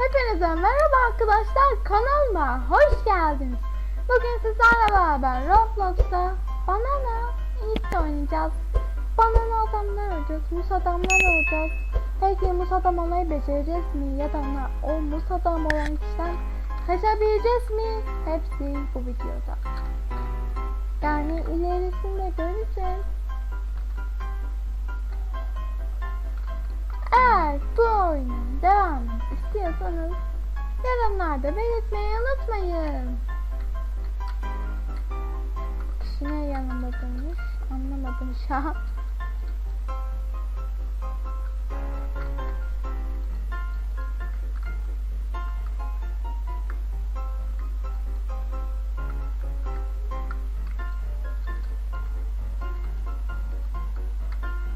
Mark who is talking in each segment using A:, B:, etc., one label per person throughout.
A: Hepinize merhaba arkadaşlar kanalıma hoş geldiniz. Bugün sizlerle beraber Roblox'ta Banana Eats oynayacağız. Banana adamlar olacağız, mus adamlar olacağız. Peki mus adam olmayı becereceğiz mi? Ya da o mus adam olan kişiden kaçabileceğiz mi? Hepsi bu videoda. Yani ilerisinde göreceğiz. İstiyorsanız yorumlarda belirtmeyi unutmayın. Kişi ne yanımda durmuş anlamadım şu an.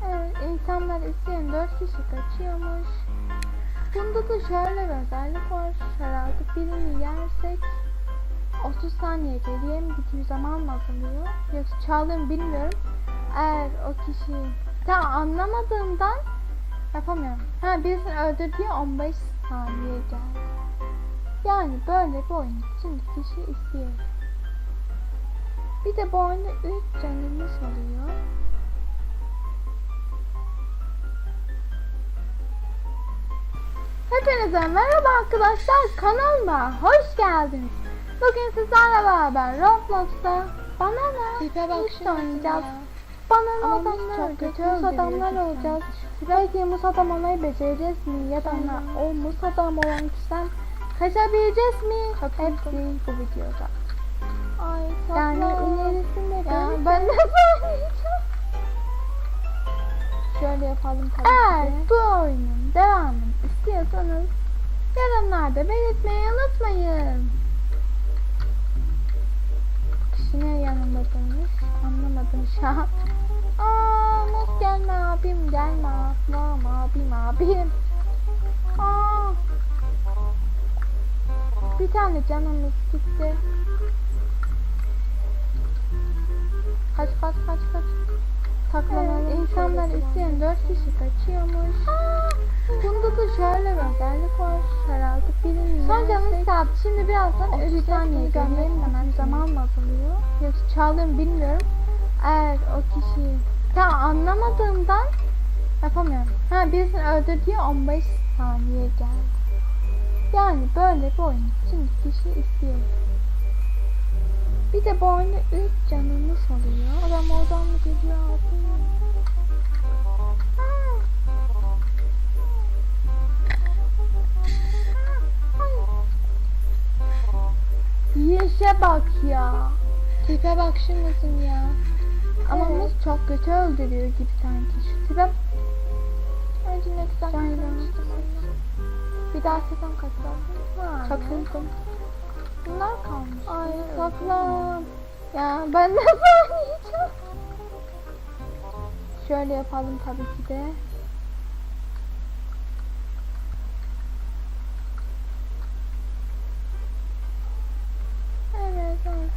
A: Evet, insanlar isteyen 4 kişi kaçıyormuş. Bunda da şöyle bir özellik var. Herhalde birini yersek 30 saniye geriye mi gidiyor zaman mı azalıyor? Yoksa çaldığımı bilmiyorum. Eğer o kişi tam anlamadığımdan yapamıyorum. Ha birisini öldürdüğü 15 saniye geldi. Yani böyle bir oyun. Şimdi kişi istiyor. Bir de bu oyunda 3 canımız oluyor. Hepinize merhaba arkadaşlar kanalıma hoş geldiniz. Bugün sizlerle beraber Roblox'ta Banana
B: Tipe bak şuna
A: oynayacağız.
B: ya.
A: Banana
B: Ama
A: adamlar
B: kötü
A: adamlar olacağız. Belki mus adam olmayı becereceğiz mi? Ya da o mus adam olan kişiden kaçabileceğiz mi? Hepsi bu videoda.
B: Ay
A: Yani
B: tatlım.
A: ilerisinde
B: Ya ben
A: nasıl oynayacağım?
B: Şöyle yapalım tabii de.
A: bu oyunun devamını istiyorsanız yorumlarda belirtmeyi unutmayın. Kişi ne yanımda durmuş anlamadım şu an. Aa, nasıl gelme abim gelme ablam abim abim. Aa, bir tane canımız gitti. Kaç kaç kaç kaç. Saklanalım.
B: Evet,
A: İnsanlar isteyen 4 kişi kaçıyormuş. Bunda da şöyle bir özellik var. Herhalde birini Son canımız kaldı. Şimdi birazdan
B: 30
A: 30 saniye
B: saniye
A: görmeyi
B: görmeyi
A: hemen zaman mı azalıyor? Yoksa çaldığımı bilmiyorum. Eğer o kişi tam anlamadığımdan yapamıyorum. Ha birisini öldürdüğü 15 saniye geldi. Yani böyle bir oyun. Şimdi kişi istiyor. Bir de bu oyunda 3 canımız oluyor. Adam oradan mı geliyor abi? Yeşe bak ya.
B: Tipe bak şunlasın ya.
A: Ama
B: Evet.
A: muz çok kötü öldürüyor gibi sanki. Şu tipe Önce ne güzel kazanmıştım Bir daha sezon kaçarsın. Çok sevdim. Bunlar kalmış. Ay saklan. Ya ben nasıl oynayacağım? Şöyle yapalım tabii ki de. Evet, evet.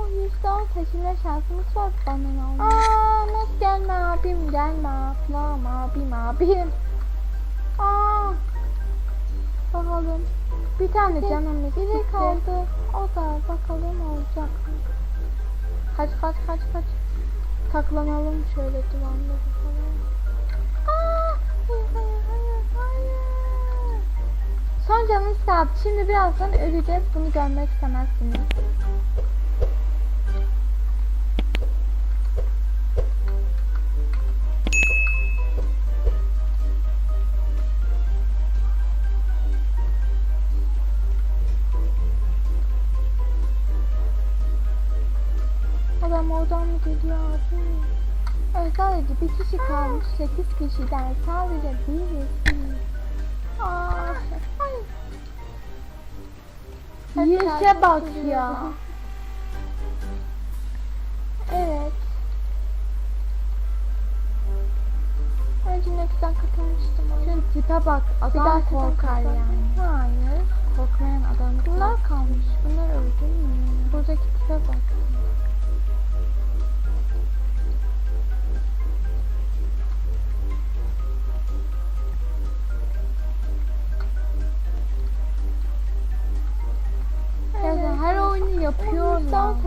A: O yüzde on seçilme şansımız var bana olmuş. Aa, nasıl gelme abim gelme ablam abim abim. Aa, bakalım. Bir tane canımız biri kaldı. O da bakalım olacak mı? Kaç kaç kaç kaç. Saklanalım şöyle falan. Aa, hayır hayır hayır hayır. Son canımız kaldı. Şimdi birazdan öleceğiz. Bunu görmek istemezsiniz. Kişiden sadece birisi. Aa, ay. Yeşe bak ya. Evet. Önce ne güzel katılmıştım. Şu tipe bak. Adam korkar yani. Hayır. Korkmayan adam. Bunlar kalmış. Bunlar öldü mü? Buradaki tipe bak.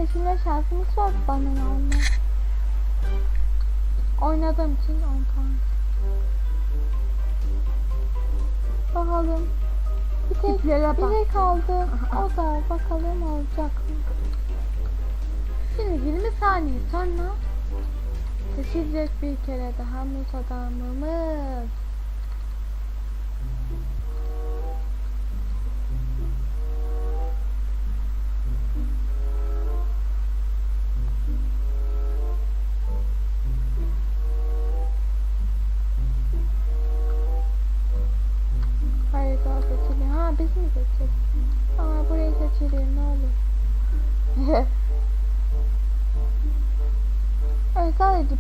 A: %10 seçilme şansımız var bana olmaz. Oynadığım için 10 puan. Bakalım. Bir tek biri kaldı. O da bakalım olacak mı? Şimdi 20 saniye sonra seçilecek bir kere daha muz adamımız.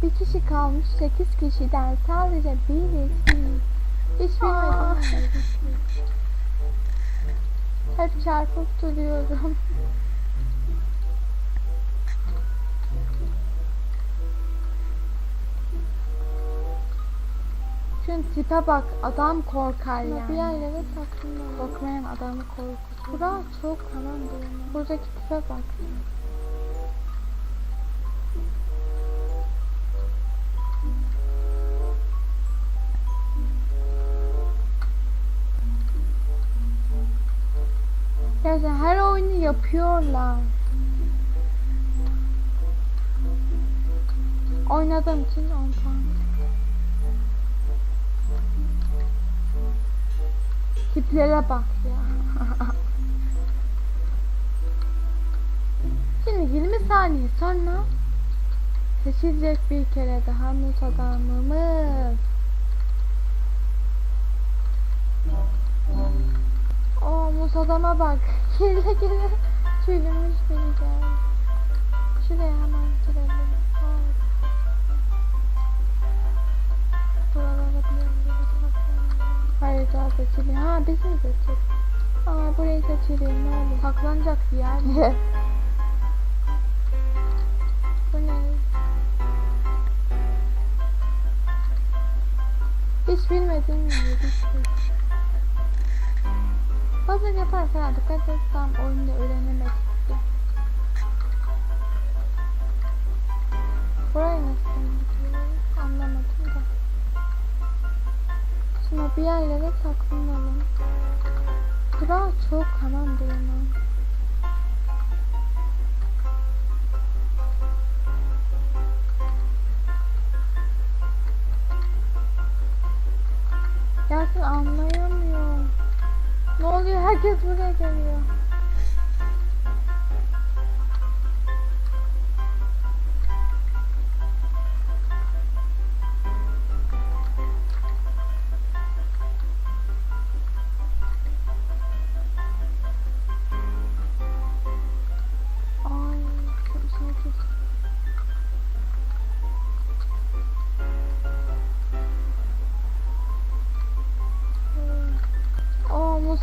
A: Bir kişi kalmış. 8 kişiden sadece birisi. Hiç bilmedim. Hep çarpıp duruyorum. Şunun tipe bak adam korkar yani.
B: Bir yerlere saklanmalı.
A: Korkmayan adamı korkutur. Bura çok
B: Tamam.
A: Buradaki tipe bak. Gerçekten her oyunu yapıyorlar. Oynadığım için 10 puan. Tiplere bak ya. Şimdi 20 saniye sonra seçilecek bir kere daha muz adamımız. O muz adama bak. Gele gele çürümüş beni gel. Şuraya hemen girelim. Hayır daha seçili. Ha biz mi seçeceğiz? Aa burayı seçelim ne olur. Saklanacak bir yer? Bu ne? Hiç bilmediğim yeri. Bazen yaparken artık hadi tam oyunda öğrenemek istiyorum. Burayı nasıl gidiyoruz anlamadım da. Şimdi bir yerlere saklanalım. Kral çok tamam diyorum. Herkes buraya geliyor.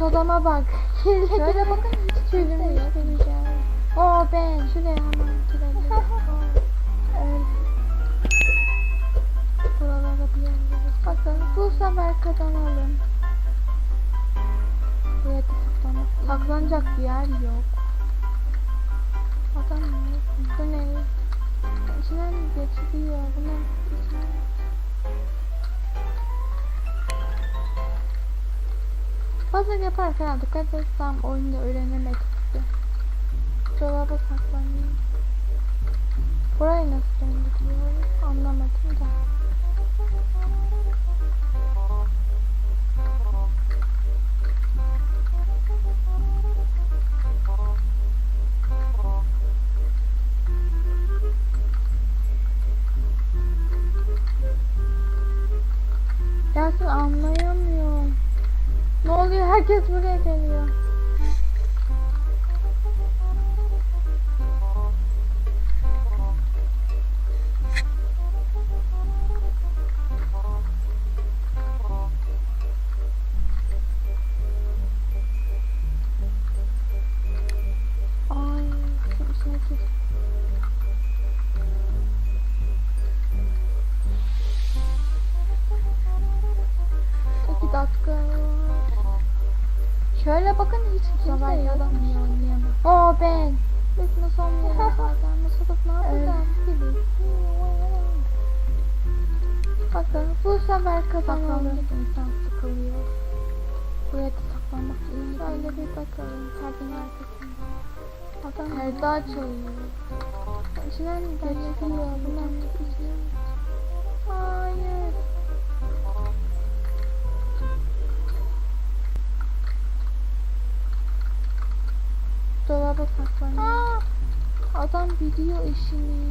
A: Muz adama bak.
B: Şöyle bakın hiç kimse
A: çürümüş
B: yok.
A: beni gel. Oo ben şuraya hemen girelim. Buralara bir yerlere bakın. Bu sefer kazanalım. Buraya da saklanmak. Saklanacak bir yer yok. Adam yok. Bu ne? İçinden geçiriyor. Bunun içinden Bazen yaparken dikkat etsem oyunda öğrenemek istiyorum. Dolaba saklanayım. Burayı nasıl döndürüyoruz anlamadım da. Kazanalım. İnsan sıkılıyor. Buraya da saklanmak iyi. Şöyle bir bakalım. Perdenin arkasında. Adam perde açılıyor. İçinden mi geçiyor? Bundan geçiyor. Hayır. Dolaba saklanıyor. Adam biliyor işini.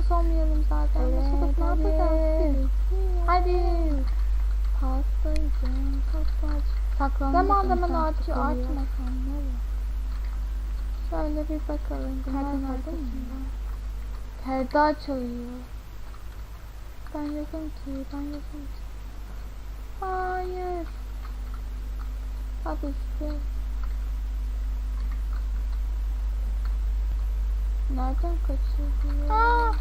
A: Nasıl olmayalım zaten.
B: Evet,
A: nasıl ne yapacağız? Hadi. Pastacım, pastacım. Saklandık. Zaman zaman artıyor, olur? Şöyle bir bakalım. Bunlar nerede mi? Perde açılıyor. Ben yokum ki, ben yokum ki. Hayır. Hadi işte. Nereden kaçıyor? Aa,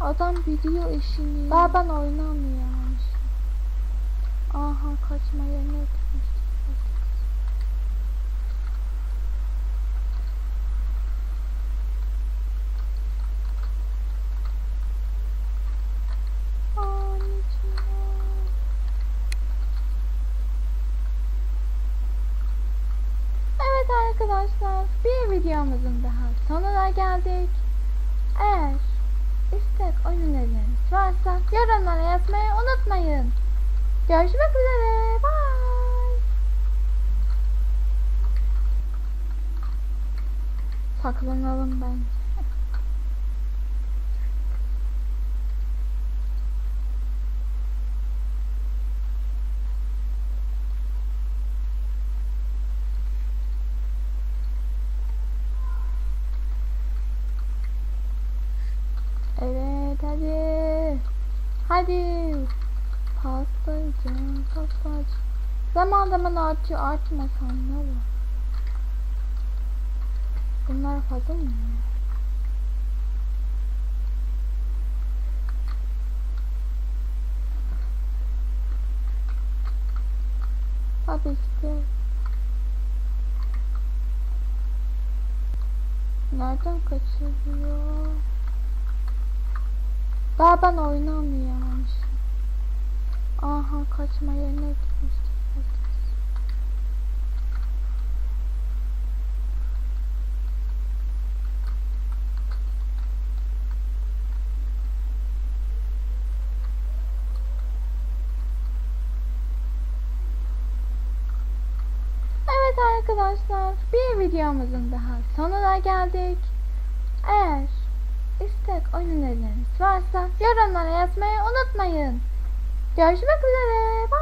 A: adam biliyor işini. Daha ben oynamıyorum. Aha kaçma yerine. Anneciğim. Evet arkadaşlar bir videomuzun daha sonuna geldik. Eğer istek oyun öneriniz varsa yorumlara yazmayı unutmayın. Görüşmek üzere. Bye. Saklanalım bence. Evet hadi. Hadi. Pastacım, pastacım. Zaman zaman artıyor, artmasan ne olur? Bunlar fazla mı? Hadi işte. Nereden kaçırıyor? Daha ben oynamıyorum. Aha kaçma yerine gitmiştik. Evet arkadaşlar bir videomuzun daha sonuna geldik. Eğer istek oyun öneriniz varsa yorumlara yazmayı unutmayın. Görüşmek üzere.